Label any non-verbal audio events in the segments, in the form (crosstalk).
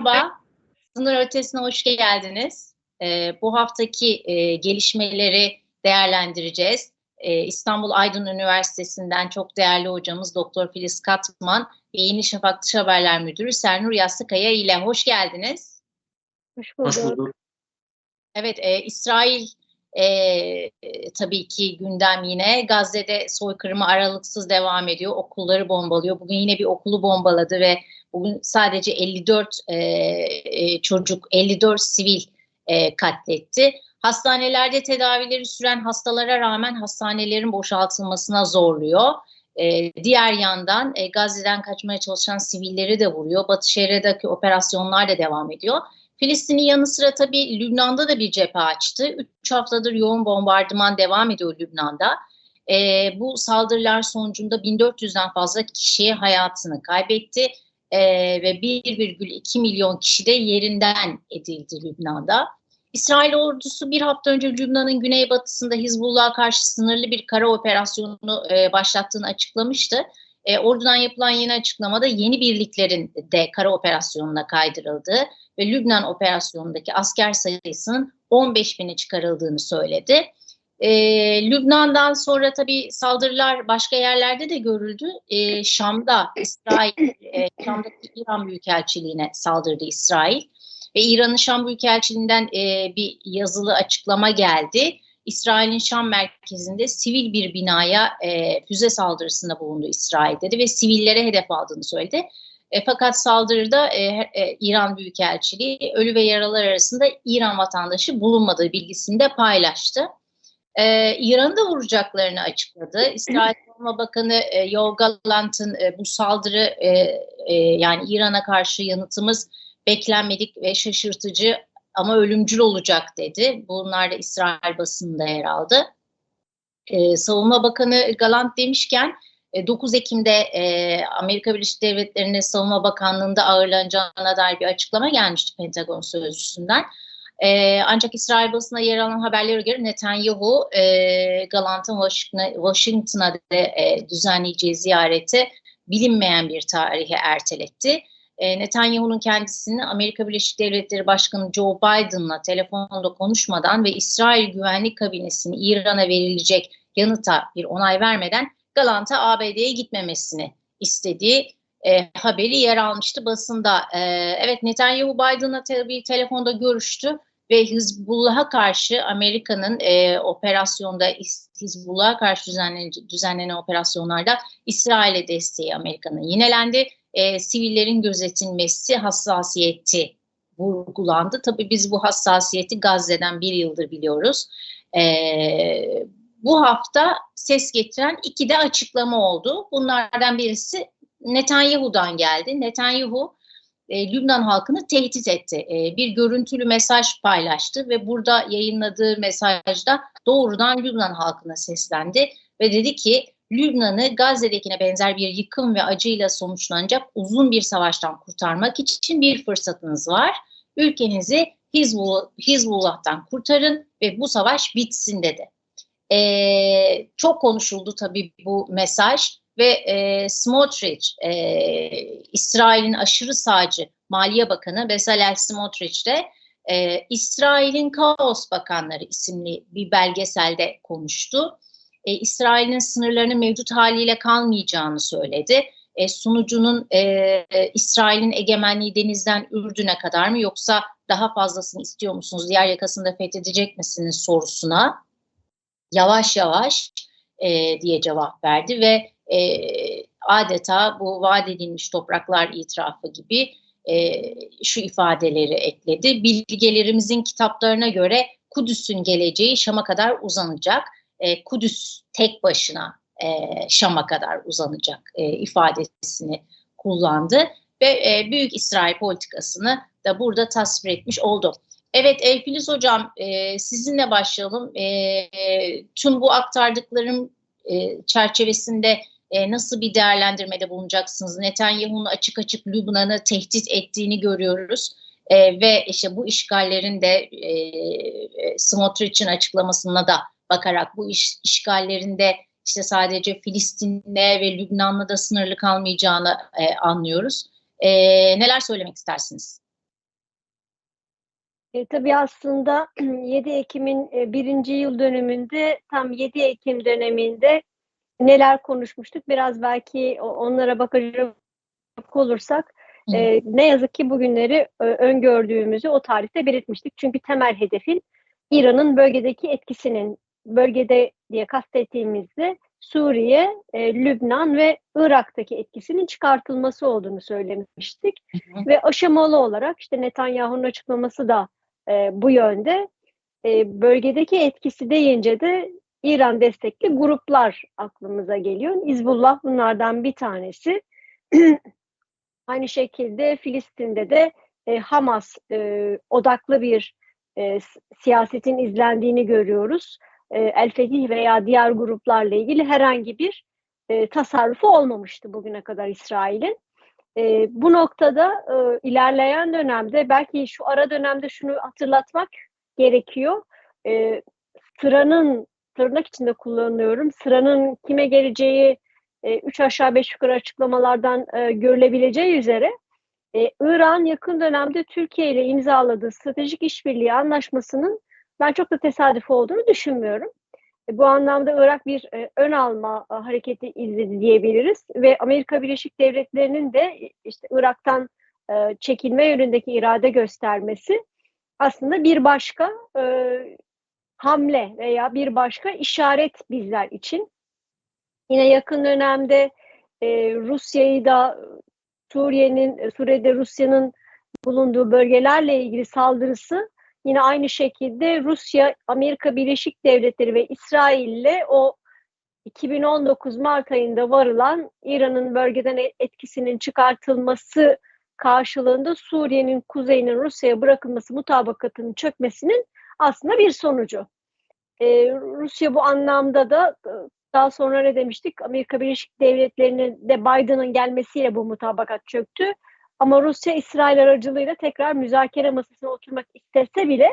merhaba. Sınır ötesine hoş geldiniz. Ee, bu haftaki e, gelişmeleri değerlendireceğiz. Ee, İstanbul Aydın Üniversitesi'nden çok değerli hocamız Doktor Filiz Katman ve Yeni Şafak Dış Haberler Müdürü Sernur Yastıkaya ile hoş geldiniz. Hoş bulduk. Hoş bulduk. Evet, e, İsrail e, tabii ki gündem yine. Gazze'de soykırımı aralıksız devam ediyor. Okulları bombalıyor. Bugün yine bir okulu bombaladı ve bugün sadece 54 e, e, çocuk, 54 sivil e, katletti. Hastanelerde tedavileri süren hastalara rağmen hastanelerin boşaltılmasına zorluyor. E, diğer yandan e, Gazze'den kaçmaya çalışan sivilleri de vuruyor. Batı Şeria'daki operasyonlar da devam ediyor. Filistin'in yanı sıra tabii Lübnan'da da bir cephe açtı. Üç haftadır yoğun bombardıman devam ediyor Lübnan'da. E, bu saldırılar sonucunda 1400'den fazla kişi hayatını kaybetti. E, ve 1,2 milyon kişi de yerinden edildi Lübnan'da. İsrail ordusu bir hafta önce Lübnan'ın güneybatısında Hizbullah'a karşı sınırlı bir kara operasyonunu e, başlattığını açıklamıştı. E, ordudan yapılan yeni açıklamada yeni birliklerin de kara operasyonuna kaydırıldığı ve Lübnan operasyonundaki asker sayısının 15 bini çıkarıldığını söyledi. E, Lübnan'dan sonra tabii saldırılar başka yerlerde de görüldü. E, Şam'da İsrail, e, Şam'daki İran Büyükelçiliğine saldırdı İsrail. Ve İran'ın Şam Büyükelçiliğinden e, bir yazılı açıklama geldi. İsrail'in Şam merkezinde sivil bir binaya e, füze saldırısında bulundu İsrail dedi ve sivillere hedef aldığını söyledi. E, fakat saldırıda e, e, İran Büyükelçiliği ölü ve yaralar arasında İran vatandaşı bulunmadığı bilgisini de paylaştı. E, İran'ı da vuracaklarını açıkladı. İsrail Savunma Bakanı e, Yoav e, bu saldırı e, e, yani İran'a karşı yanıtımız beklenmedik ve şaşırtıcı ama ölümcül olacak dedi. Bunlar da İsrail basınında yer aldı. Ee, Savunma Bakanı Galant demişken 9 Ekim'de e, Amerika Birleşik Devletleri'nin Savunma Bakanlığı'nda ağırlanacağına dair bir açıklama gelmişti Pentagon sözcüsünden. E, ancak İsrail basına yer alan haberlere göre Netanyahu e, Galant'ın Washington'a e, düzenleyeceği ziyareti bilinmeyen bir tarihe erteletti e, Netanyahu'nun kendisini Amerika Birleşik Devletleri Başkanı Joe Biden'la telefonda konuşmadan ve İsrail Güvenlik Kabinesi'nin İran'a verilecek yanıta bir onay vermeden Galant'a ABD'ye gitmemesini istediği e, haberi yer almıştı basında. E, evet Netanyahu Biden'la tabii telefonda görüştü ve Hizbullah'a karşı Amerika'nın e, operasyonda Hizbullah'a karşı düzenlenen, düzenlenen operasyonlarda İsrail'e desteği Amerika'nın yinelendi e, sivillerin gözetilmesi hassasiyeti vurgulandı. Tabii biz bu hassasiyeti Gazze'den bir yıldır biliyoruz. E, bu hafta ses getiren iki de açıklama oldu. Bunlardan birisi Netanyahu'dan geldi. Netanyahu e, Lübnan halkını tehdit etti. E, bir görüntülü mesaj paylaştı ve burada yayınladığı mesajda doğrudan Lübnan halkına seslendi ve dedi ki Lübnan'ı Gazze'dekine benzer bir yıkım ve acıyla sonuçlanacak uzun bir savaştan kurtarmak için bir fırsatınız var. Ülkenizi Hizbullah, Hizbullah'tan kurtarın ve bu savaş bitsin dedi. Ee, çok konuşuldu tabii bu mesaj ve e, Smotrich, e, İsrail'in aşırı sağcı Maliye Bakanı Bezalel Smotrich de e, İsrail'in Kaos Bakanları isimli bir belgeselde konuştu e, İsrail'in sınırlarının mevcut haliyle kalmayacağını söyledi. E, sunucunun e, İsrail'in egemenliği denizden Ürdün'e kadar mı yoksa daha fazlasını istiyor musunuz? Yer yakasında fethedecek misiniz sorusuna yavaş yavaş e, diye cevap verdi ve e, adeta bu vaat edilmiş topraklar itirafı gibi e, şu ifadeleri ekledi. Bilgelerimizin kitaplarına göre Kudüs'ün geleceği Şam'a kadar uzanacak e, Kudüs tek başına e, Şam'a kadar uzanacak e, ifadesini kullandı ve e, Büyük İsrail politikasını da burada tasvir etmiş oldu. Evet e, Filiz Hocam e, sizinle başlayalım. E, tüm bu aktardıklarım e, çerçevesinde e, nasıl bir değerlendirmede bulunacaksınız? Netanyahu'nun açık açık Lübnan'ı tehdit ettiğini görüyoruz. E, ve işte bu işgallerin de e, e Smotrich'in açıklamasına da bakarak bu iş, işgallerinde işte sadece Filistin'le ve Lübnan'la da sınırlı kalmayacağını e, anlıyoruz. E, neler söylemek istersiniz? E, tabii aslında (clears throat) 7 Ekim'in e, birinci yıl dönümünde tam 7 Ekim döneminde neler konuşmuştuk biraz belki onlara bakacak olursak e, ne yazık ki bugünleri e, öngördüğümüzü o tarihte belirtmiştik. Çünkü temel hedefin İran'ın bölgedeki etkisinin bölgede diye kastettiğimizde Suriye, e, Lübnan ve Irak'taki etkisinin çıkartılması olduğunu söylemiştik. Hı hı. Ve aşamalı olarak işte Netanyahu'nun açıklaması da e, bu yönde. E, bölgedeki etkisi deyince de İran destekli gruplar aklımıza geliyor. İzbullah bunlardan bir tanesi. (clears throat) Aynı şekilde Filistin'de de e, Hamas e, odaklı bir e, siyasetin izlendiğini görüyoruz. E, El Fetih veya diğer gruplarla ilgili herhangi bir e, tasarrufu olmamıştı bugüne kadar İsrail'in. E, bu noktada e, ilerleyen dönemde belki şu ara dönemde şunu hatırlatmak gerekiyor. E, sıranın tırnak içinde kullanıyorum. Sıranın kime geleceği e, üç aşağı beş yukarı açıklamalardan e, görülebileceği üzere e, İran yakın dönemde Türkiye ile imzaladığı stratejik işbirliği anlaşmasının ben çok da tesadüf olduğunu düşünmüyorum. E, bu anlamda Irak bir e, ön alma e, hareketi izledi diyebiliriz ve Amerika Birleşik Devletleri'nin de e, işte Irak'tan e, çekilme yönündeki irade göstermesi aslında bir başka e, hamle veya bir başka işaret bizler için. Yine yakın dönemde e, Rusya'yı da Suriye'nin Suriye'de Rusya'nın bulunduğu bölgelerle ilgili saldırısı yine aynı şekilde Rusya, Amerika Birleşik Devletleri ve İsrail ile o 2019 Mart ayında varılan İran'ın bölgeden e, etkisinin çıkartılması karşılığında Suriye'nin kuzeyinin Rusya'ya bırakılması mutabakatının çökmesinin aslında bir sonucu. Ee, Rusya bu anlamda da e, daha sonra ne demiştik? Amerika Birleşik Devletleri'nin de Biden'ın gelmesiyle bu mutabakat çöktü. Ama Rusya İsrail aracılığıyla tekrar müzakere masasına oturmak istese bile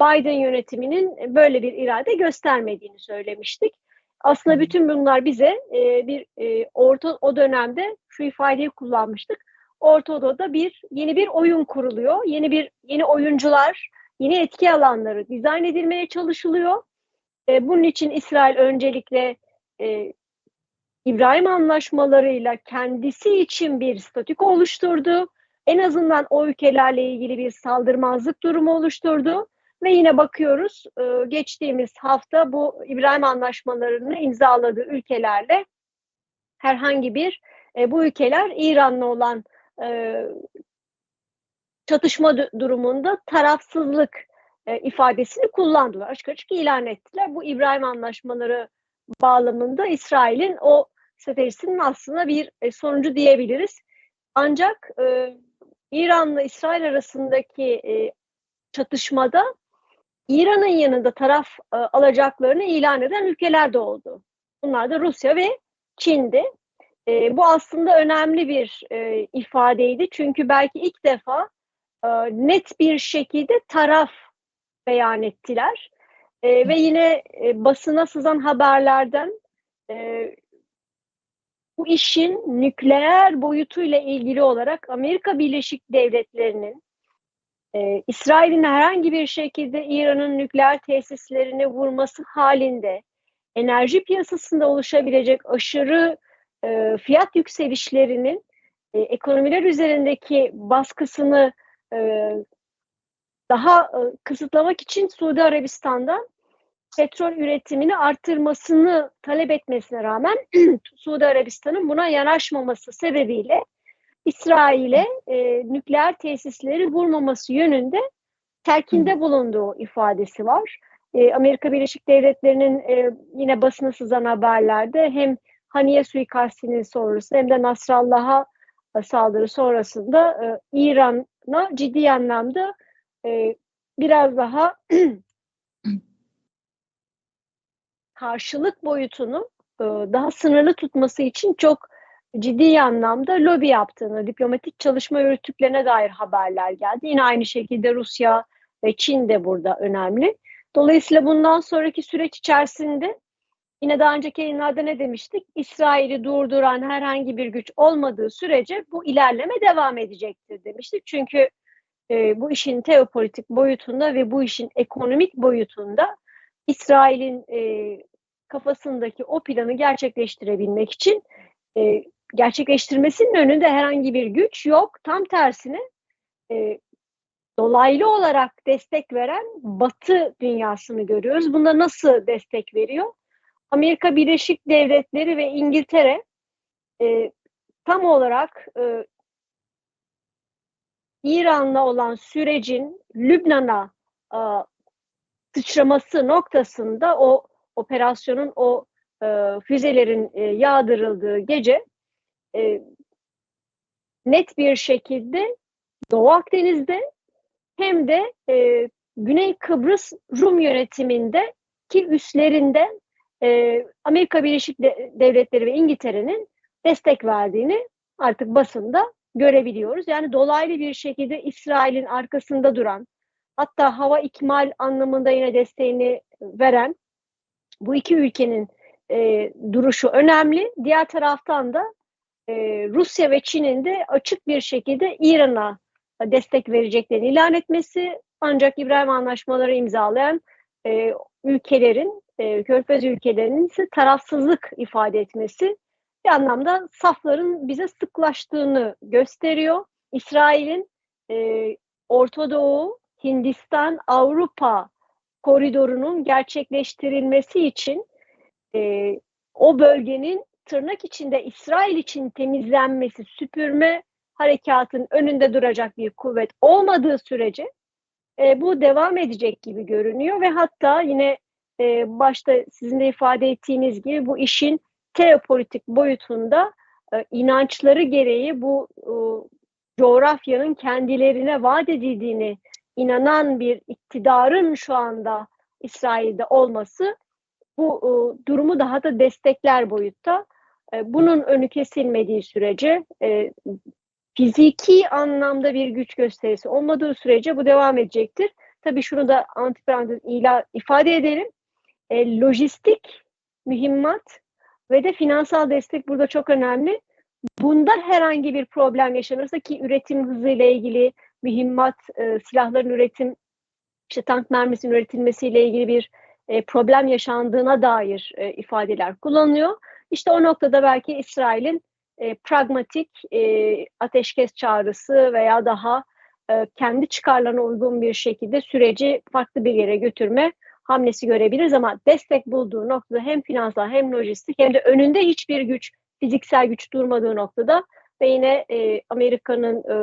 Biden yönetiminin böyle bir irade göstermediğini söylemiştik. Aslında bütün bunlar bize e, bir e, orta o dönemde şu ifadeyi kullanmıştık. Orta Doğu'da bir yeni bir oyun kuruluyor. Yeni bir yeni oyuncular, yeni etki alanları dizayn edilmeye çalışılıyor. E, bunun için İsrail öncelikle e, İbrahim anlaşmalarıyla kendisi için bir statük oluşturdu. En azından o ülkelerle ilgili bir saldırmazlık durumu oluşturdu. Ve yine bakıyoruz e, geçtiğimiz hafta bu İbrahim anlaşmalarını imzaladığı ülkelerle herhangi bir e, bu ülkeler İran'la olan e, çatışma durumunda tarafsızlık ifadesini kullandılar. Açık açık ilan ettiler. Bu İbrahim anlaşmaları bağlamında İsrail'in o stratejisinin aslında bir e, sonucu diyebiliriz. Ancak e, İran'la İsrail arasındaki e, çatışmada İran'ın yanında taraf e, alacaklarını ilan eden ülkeler de oldu. Bunlar da Rusya ve Çin'di. E, bu aslında önemli bir e, ifadeydi. Çünkü belki ilk defa e, net bir şekilde taraf beyan ettiler. E, ve yine e, basına sızan haberlerden e, bu işin nükleer boyutuyla ilgili olarak Amerika Birleşik Devletleri'nin e, İsrail'in herhangi bir şekilde İran'ın nükleer tesislerini vurması halinde enerji piyasasında oluşabilecek aşırı e, fiyat yükselişlerinin e, ekonomiler üzerindeki baskısını e, daha e, kısıtlamak için Suudi Arabistan'dan petrol üretimini arttırmasını talep etmesine rağmen (clears throat) Suudi Arabistan'ın buna yanaşmaması sebebiyle İsrail'e e, nükleer tesisleri vurmaması yönünde telkinde bulunduğu ifadesi var. E, Amerika Birleşik Devletleri'nin e, yine basına sızan haberlerde hem Haniye suikastinin sonrası hem de Nasrallah'a saldırı sonrasında e, İran'a ciddi anlamda e, biraz daha (clears throat) karşılık boyutunu e, daha sınırlı tutması için çok ciddi anlamda lobi yaptığını, diplomatik çalışma yürüttüklerine dair haberler geldi. Yine aynı şekilde Rusya ve Çin de burada önemli. Dolayısıyla bundan sonraki süreç içerisinde yine daha önceki yayınlarda ne demiştik? İsrail'i durduran herhangi bir güç olmadığı sürece bu ilerleme devam edecektir demiştik. Çünkü e, bu işin teopolitik boyutunda ve bu işin ekonomik boyutunda İsrail'in e, kafasındaki o planı gerçekleştirebilmek için e, gerçekleştirmesinin önünde herhangi bir güç yok. Tam tersine e, dolaylı olarak destek veren Batı dünyasını görüyoruz. Bunda nasıl destek veriyor? Amerika Birleşik Devletleri ve İngiltere e, tam olarak e, İran'la olan sürecin Lübnan'a e, sıçraması noktasında o operasyonun o e, füzelerin e, yağdırıldığı gece e, net bir şekilde Doğu Akdeniz'de hem de e, Güney Kıbrıs Rum yönetiminde ki üslerinde e, Amerika Birleşik Devletleri ve İngiltere'nin destek verdiğini artık basında görebiliyoruz. Yani dolaylı bir şekilde İsrail'in arkasında duran, hatta hava ikmal anlamında yine desteğini veren bu iki ülkenin e, duruşu önemli. Diğer taraftan da e, Rusya ve Çin'in de açık bir şekilde İran'a destek vereceklerini ilan etmesi ancak İbrahim Anlaşmaları imzalayan e, ülkelerin, e, Körfez ülkelerinin ise tarafsızlık ifade etmesi bir anlamda safların bize sıklaştığını gösteriyor. İsrail'in e, Orta Doğu, Hindistan, Avrupa koridorunun gerçekleştirilmesi için e, o bölgenin tırnak içinde İsrail için temizlenmesi, süpürme harekatın önünde duracak bir kuvvet olmadığı sürece e, bu devam edecek gibi görünüyor ve hatta yine e, başta sizin de ifade ettiğiniz gibi bu işin teopolitik boyutunda e, inançları gereği bu e, coğrafyanın kendilerine vaat edildiğini inanan bir iktidarın şu anda İsrail'de olması bu e, durumu daha da destekler boyutta. E, bunun önü kesilmediği sürece e, fiziki anlamda bir güç gösterisi olmadığı sürece bu devam edecektir. Tabii şunu da antiparantez ifade edelim. E, lojistik, mühimmat ve de finansal destek burada çok önemli. Bunda herhangi bir problem yaşanırsa ki üretim hızıyla ilgili mühimmat, e, silahların üretim, işte tank mermisinin üretilmesiyle ilgili bir e, problem yaşandığına dair e, ifadeler kullanılıyor. İşte o noktada belki İsrail'in e, pragmatik e, ateşkes çağrısı veya daha e, kendi çıkarlarına uygun bir şekilde süreci farklı bir yere götürme hamlesi görebiliriz ama destek bulduğu noktada hem finansal hem lojistik hem de önünde hiçbir güç, fiziksel güç durmadığı noktada ve yine e, Amerika'nın e,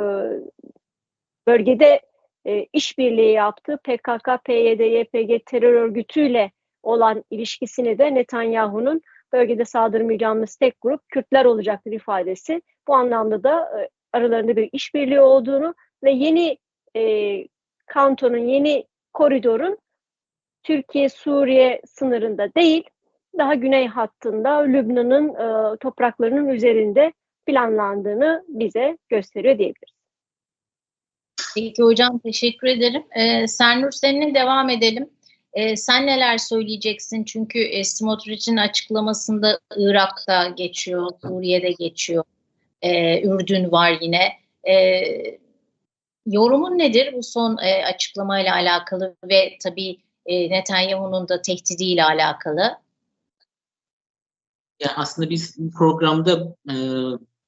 bölgede e, işbirliği yaptığı PKK, PYD, YPG terör örgütüyle olan ilişkisini de Netanyahu'nun bölgede saldırmayacağımız tek grup Kürtler olacaktır ifadesi. Bu anlamda da e, aralarında bir işbirliği olduğunu ve yeni e, kantonun, yeni koridorun Türkiye-Suriye sınırında değil, daha güney hattında Lübnan'ın e, topraklarının üzerinde planlandığını bize gösteriyor diyebiliriz. Peki hocam teşekkür ederim. Ee, Sernur seninle devam edelim. Ee, sen neler söyleyeceksin? Çünkü e, Smotrich'in açıklamasında Irak'ta geçiyor, Suriye'de geçiyor, ee, Ürdün var yine. Ee, yorumun nedir bu son e, açıklamayla alakalı ve tabii e, Netanyahu'nun da tehdidiyle alakalı? Ya aslında biz bu programda e,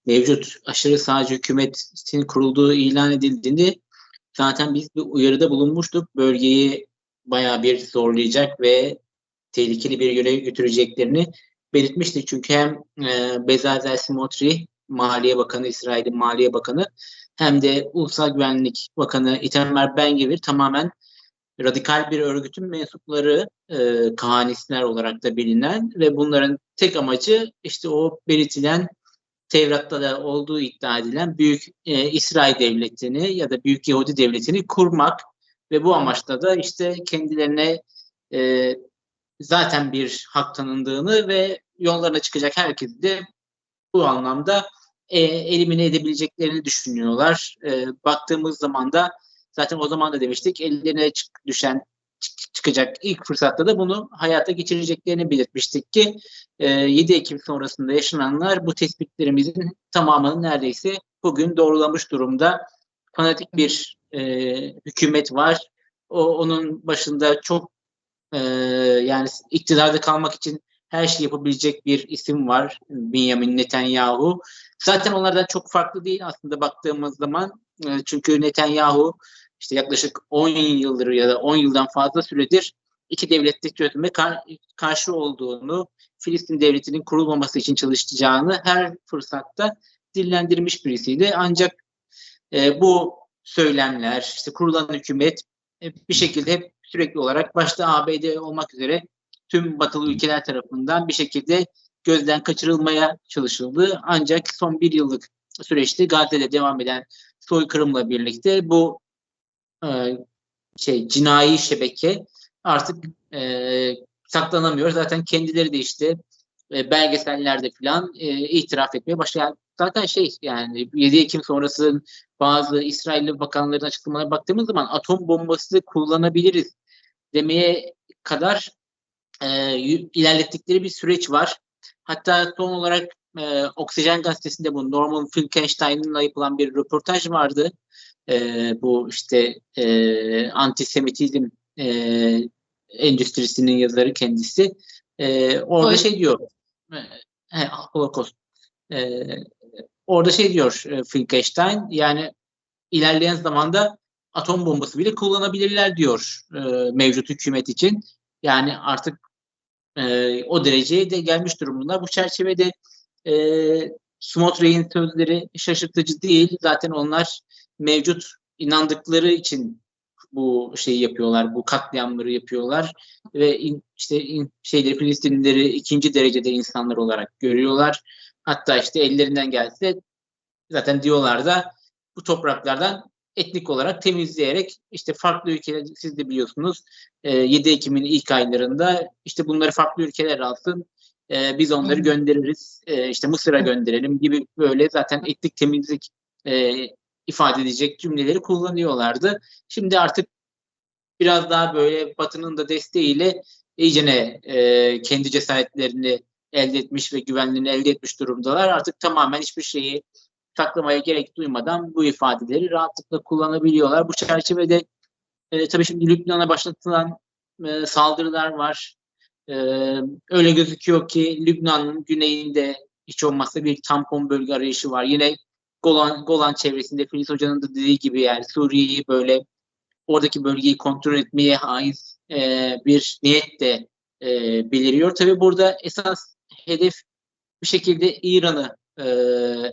mevcut aşırı sağcı hükümetin kurulduğu ilan edildiğinde zaten biz bir uyarıda bulunmuştuk. Bölgeyi bayağı bir zorlayacak ve tehlikeli bir yöne götüreceklerini belirtmiştik. Çünkü hem e, Bezalel Smotrich, Maliye Bakanı, İsrail'in Maliye Bakanı hem de Ulusal Güvenlik Bakanı Itamar Ben-Gvir tamamen radikal bir örgütün mensupları e, kahanistler olarak da bilinen ve bunların tek amacı işte o belirtilen Tevrat'ta da olduğu iddia edilen Büyük e, İsrail Devleti'ni ya da Büyük Yahudi Devleti'ni kurmak ve bu amaçla da işte kendilerine e, zaten bir hak tanındığını ve yollarına çıkacak herkesi de bu anlamda e, elimine edebileceklerini düşünüyorlar. E, baktığımız zaman da zaten o zaman da demiştik ellerine çık, düşen çıkacak ilk fırsatta da bunu hayata geçireceklerini belirtmiştik ki e, 7 Ekim sonrasında yaşananlar bu tespitlerimizin tamamını neredeyse bugün doğrulamış durumda. Fanatik bir e, hükümet var. O onun başında çok e, yani iktidarda kalmak için her şey yapabilecek bir isim var. Benjamin Netanyahu. Zaten onlardan çok farklı değil aslında baktığımız zaman. E, çünkü Netanyahu işte yaklaşık 10 yıldır ya da 10 yıldan fazla süredir iki devletlik çözüme kar karşı olduğunu, Filistin devletinin kurulmaması için çalışacağını her fırsatta dillendirmiş birisiydi. Ancak e, bu söylemler, işte kurulan hükümet e, bir şekilde hep sürekli olarak başta ABD olmak üzere tüm batılı ülkeler tarafından bir şekilde gözden kaçırılmaya çalışıldı. Ancak son bir yıllık süreçte Gazze'de devam eden soykırımla birlikte bu e, şey cinayi şebeke artık e, saklanamıyor. Zaten kendileri de işte e, belgesellerde falan e, itiraf etmeye başlayan zaten şey yani 7 Ekim sonrası bazı İsrailli bakanların açıklamalarına baktığımız zaman atom bombası kullanabiliriz demeye kadar e, ilerlettikleri bir süreç var. Hatta son olarak e, Oksijen gazetesinde bu Norman Finkelstein'la yapılan bir röportaj vardı. E, bu işte e, antisemitizm e, endüstrisinin yazarı kendisi. E, orada şey diyor. E, he, Holocaust. E, orada şey diyor e, Finkelstein yani ilerleyen zamanda atom bombası bile kullanabilirler diyor e, mevcut hükümet için. Yani artık e, o dereceye de gelmiş durumda. Bu çerçevede e, Smotrey'in sözleri şaşırtıcı değil. Zaten onlar mevcut inandıkları için bu şeyi yapıyorlar, bu katliamları yapıyorlar ve in, işte in, şeyleri Filistinlileri ikinci derecede insanlar olarak görüyorlar. Hatta işte ellerinden gelse zaten diyorlar da bu topraklardan etnik olarak temizleyerek işte farklı ülkeler siz de biliyorsunuz 7 e, Ekim'in ilk aylarında işte bunları farklı ülkeler alsın e, biz onları göndeririz e, işte Mısır'a gönderelim gibi böyle zaten etnik temizlik ifade edecek cümleleri kullanıyorlardı. Şimdi artık biraz daha böyle Batı'nın da desteğiyle iyicene e, kendi cesaretlerini elde etmiş ve güvenliğini elde etmiş durumdalar. Artık tamamen hiçbir şeyi saklamaya gerek duymadan bu ifadeleri rahatlıkla kullanabiliyorlar. Bu çerçevede e, tabii şimdi Lübnan'a başlatılan e, saldırılar var. E, öyle gözüküyor ki Lübnan'ın güneyinde hiç olmazsa bir tampon bölge arayışı var. Yine Golan, Golan çevresinde Filiz Hoca'nın da dediği gibi yani Suriye'yi böyle oradaki bölgeyi kontrol etmeye haiz e, bir niyet de e, beliriyor. Tabii burada esas hedef bir şekilde İran'ı e,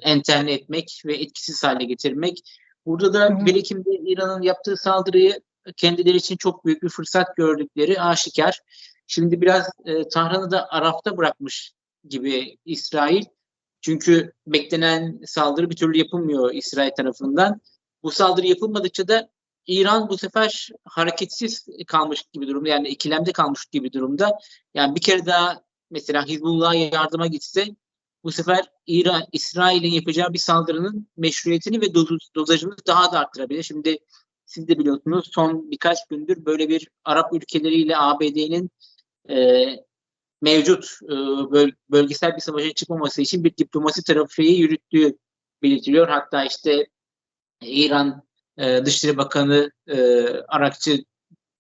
enterne etmek ve etkisiz hale getirmek. Burada da bir Ekim'de İran'ın yaptığı saldırıyı kendileri için çok büyük bir fırsat gördükleri aşikar. Şimdi biraz e, Tahran'ı da Araf'ta bırakmış gibi İsrail. Çünkü beklenen saldırı bir türlü yapılmıyor İsrail tarafından. Bu saldırı yapılmadıkça da İran bu sefer hareketsiz kalmış gibi durumda. Yani ikilemde kalmış gibi durumda. Yani bir kere daha mesela Hizbullah'a yardıma gitse bu sefer İran, İsrail'in yapacağı bir saldırının meşruiyetini ve doz, dozajını daha da arttırabilir. Şimdi siz de biliyorsunuz son birkaç gündür böyle bir Arap ülkeleriyle ABD'nin e, mevcut e, böl, bölgesel bir savaşa çıkmaması için bir diplomasi trafiği yürüttüğü belirtiliyor. Hatta işte İran e, Dışişleri Bakanı e, Arakçı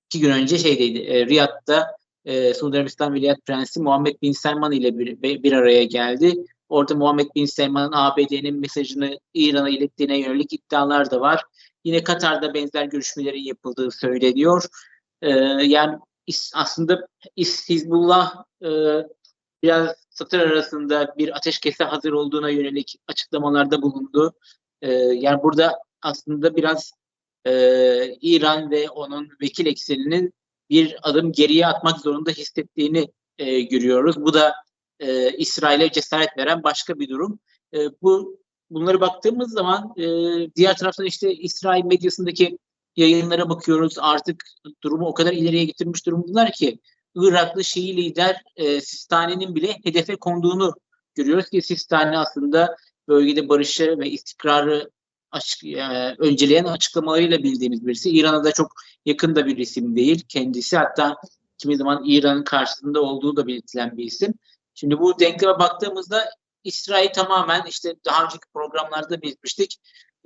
iki gün önce şeydeydi, e, Riyad'da e, Suudi Arabistan Veliaht Prensi Muhammed Bin Selman ile bir, bir araya geldi. Orada Muhammed Bin Selman'ın ABD'nin mesajını İran'a ilettiğine yönelik iddialar da var. Yine Katar'da benzer görüşmelerin yapıldığı söyleniyor. E, yani aslında Hizbullah e, biraz satır arasında bir ateşkese hazır olduğuna yönelik açıklamalarda bulundu. E, yani burada aslında biraz e, İran ve onun vekil ekseninin bir adım geriye atmak zorunda hissettiğini e, görüyoruz. Bu da e, İsrail'e cesaret veren başka bir durum. E, bu bunları baktığımız zaman e, diğer taraftan işte İsrail medyasındaki yayınlara bakıyoruz. Artık durumu o kadar ileriye getirmiş durumdalar ki Iraklı Şii lider e, Sistani'nin bile hedefe konduğunu görüyoruz ki Sistani aslında bölgede barışı ve istikrarı açık, e, önceleyen açıklamalarıyla bildiğimiz birisi. İran'a da çok yakın da bir isim değil kendisi. Hatta kimi zaman İran'ın karşısında olduğu da belirtilen bir isim. Şimdi bu denkleme baktığımızda İsrail tamamen işte daha önceki programlarda belirtmiştik.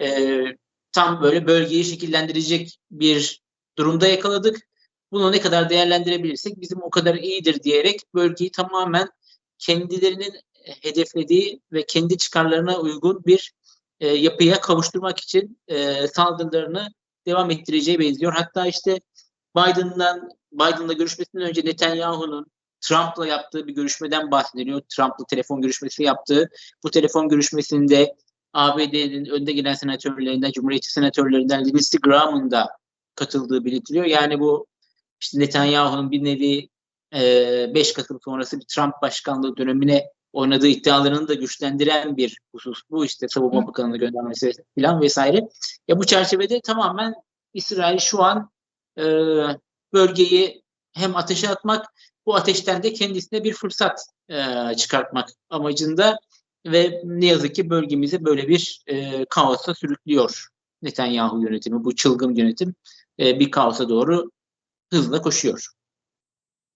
E, tam böyle bölgeyi şekillendirecek bir durumda yakaladık. Bunu ne kadar değerlendirebilirsek bizim o kadar iyidir diyerek bölgeyi tamamen kendilerinin hedeflediği ve kendi çıkarlarına uygun bir e, yapıya kavuşturmak için e, saldırılarını devam ettireceği benziyor. Hatta işte Biden'dan Biden'la görüşmesinden önce Netanyahu'nun Trump'la yaptığı bir görüşmeden bahsediliyor. Trump'la telefon görüşmesi yaptığı. Bu telefon görüşmesinde ABD'nin önde gelen senatörlerinden, Cumhuriyetçi senatörlerinden Lindsey Graham'ın da katıldığı belirtiliyor. Yani bu işte Netanyahu'nun bir nevi e, 5 Kasım sonrası bir Trump başkanlığı dönemine oynadığı iddialarını da güçlendiren bir husus bu işte savunma bakanını göndermesi falan vesaire. Ya bu çerçevede tamamen İsrail şu an e, bölgeyi hem ateşe atmak bu ateşten de kendisine bir fırsat e, çıkartmak amacında ve ne yazık ki bölgemizi böyle bir e, kaosa sürüklüyor Netanyahu yönetimi. Bu çılgın yönetim e, bir kaosa doğru hızla koşuyor.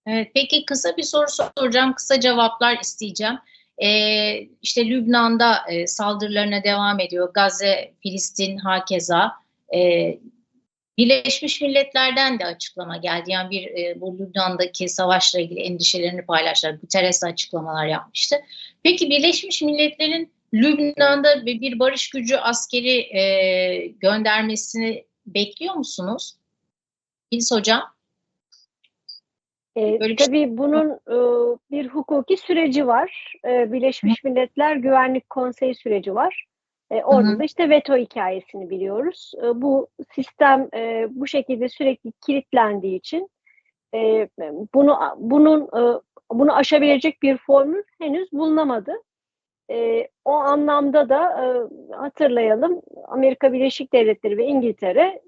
Evet, peki kısa bir soru soracağım, kısa cevaplar isteyeceğim. Ee, işte Lübnan'da e, saldırılarına devam ediyor. Gazze, Filistin, hakeza. Ee, Birleşmiş Milletler'den de açıklama geldi. Yani bir e, bu Lübnan'daki savaşla ilgili endişelerini paylaştılar. Guterres açıklamalar yapmıştı. Peki Birleşmiş Milletler'in Lübnan'da bir barış gücü askeri e, göndermesini bekliyor musunuz? Filiz Hocam. E, Böyle tabii şey... bunun e, bir hukuki süreci var. E, Birleşmiş Hı. Milletler Güvenlik Konseyi süreci var. E, orada Hı. da işte veto hikayesini biliyoruz. E, bu sistem e, bu şekilde sürekli kilitlendiği için e, bunu bunun e, bunu aşabilecek bir formül henüz bulunamadı. E, o anlamda da e, hatırlayalım Amerika Birleşik Devletleri ve İngiltere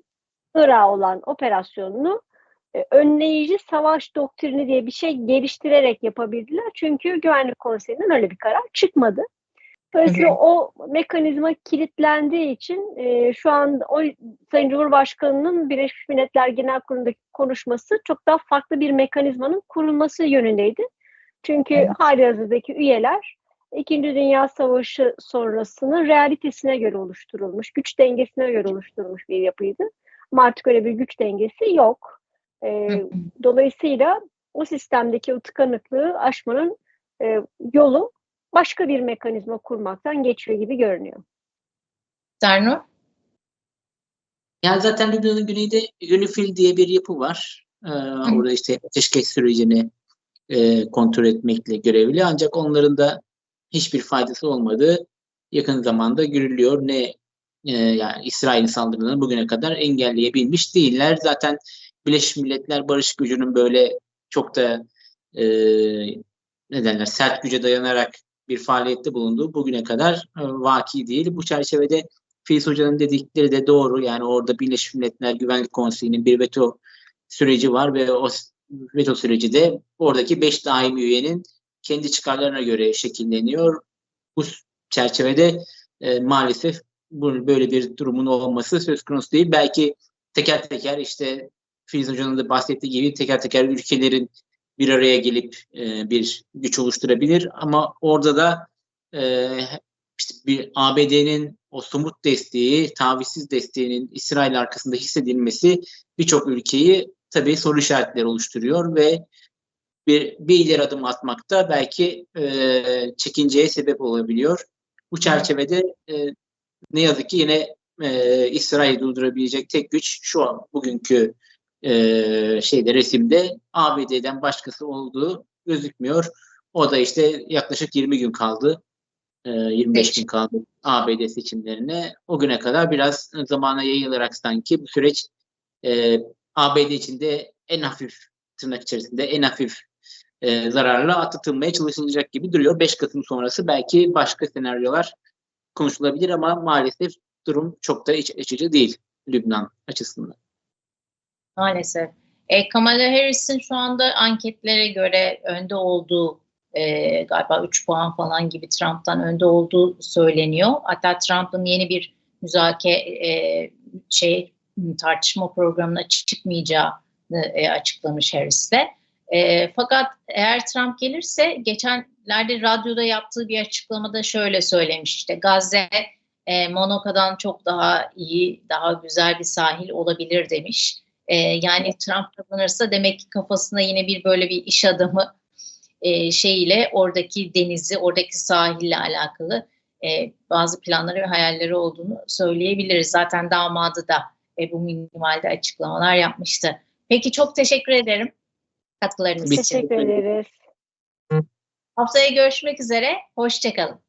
Irak'a olan operasyonunu e, önleyici savaş doktrini diye bir şey geliştirerek yapabildiler. Çünkü Güvenlik Konseyi'nden öyle bir karar çıkmadı. Dolayısıyla o mekanizma kilitlendiği için e, şu an o Sayın Cumhurbaşkanı'nın Birleşmiş Milletler Genel Kurulu'ndaki konuşması çok daha farklı bir mekanizmanın kurulması yönündeydi. Çünkü evet. hali hazırdaki üyeler İkinci Dünya Savaşı sonrasının realitesine göre oluşturulmuş, güç dengesine göre oluşturulmuş bir yapıydı. Ama artık öyle bir güç dengesi yok. E, dolayısıyla o sistemdeki o tıkanıklığı aşmanın e, yolu başka bir mekanizma kurmaktan geçiyor gibi görünüyor. Zernur? Yani zaten Lübnan'ın güneyde UNIFIL diye bir yapı var. Ee, orada işte ateşkes sürecini e, kontrol etmekle görevli. Ancak onların da hiçbir faydası olmadığı yakın zamanda görülüyor. Ne e, yani İsrail'in saldırılarını bugüne kadar engelleyebilmiş değiller. Zaten Birleşmiş Milletler barış gücünün böyle çok da e, ne derler sert güce dayanarak bir faaliyette bulunduğu bugüne kadar e, vaki değil. Bu çerçevede Filiz Hoca'nın dedikleri de doğru. Yani orada Birleşmiş Milletler Güvenlik Konseyi'nin bir veto süreci var ve o veto süreci de oradaki beş daimi üyenin kendi çıkarlarına göre şekilleniyor. Bu çerçevede e, maalesef bu, böyle bir durumun olması söz konusu değil. Belki teker teker işte Filiz Hoca'nın da bahsettiği gibi teker teker ülkelerin bir araya gelip e, bir güç oluşturabilir ama orada da e, işte bir ABD'nin o somut desteği, tavizsiz desteğinin İsrail arkasında hissedilmesi birçok ülkeyi tabii soru işaretleri oluşturuyor ve bir, bir ileri adım atmakta belki e, çekinceye sebep olabiliyor. Bu çerçevede e, ne yazık ki yine e, İsrail'i durdurabilecek tek güç şu an bugünkü e, şeyde resimde ABD'den başkası olduğu gözükmüyor. O da işte yaklaşık 20 gün kaldı. E, 25 gün kaldı ABD seçimlerine. O güne kadar biraz zamana yayılarak sanki bu süreç e, ABD içinde en hafif tırnak içerisinde en hafif e, zararla atlatılmaya çalışılacak gibi duruyor. 5 Kasım sonrası belki başka senaryolar konuşulabilir ama maalesef durum çok da iç açıcı değil Lübnan açısından. Maalesef. E, Kamala Harris'in şu anda anketlere göre önde olduğu e, galiba 3 puan falan gibi Trump'tan önde olduğu söyleniyor. Hatta Trump'ın yeni bir müzakere e, şey tartışma programına çıkmayacağını e, açıklamış Harris. E, fakat eğer Trump gelirse geçenlerde radyoda yaptığı bir açıklamada şöyle söylemiş işte Gazze e, Monaco'dan çok daha iyi, daha güzel bir sahil olabilir demiş. E, yani Trump kazanırsa demek ki kafasında yine bir böyle bir iş adamı e, şeyiyle oradaki denizi, oradaki sahille alakalı e, bazı planları ve hayalleri olduğunu söyleyebiliriz. Zaten damadı da e, bu minimalde açıklamalar yapmıştı. Peki çok teşekkür ederim katkılarınız için. Teşekkür ederiz. Haftaya görüşmek üzere. Hoşçakalın.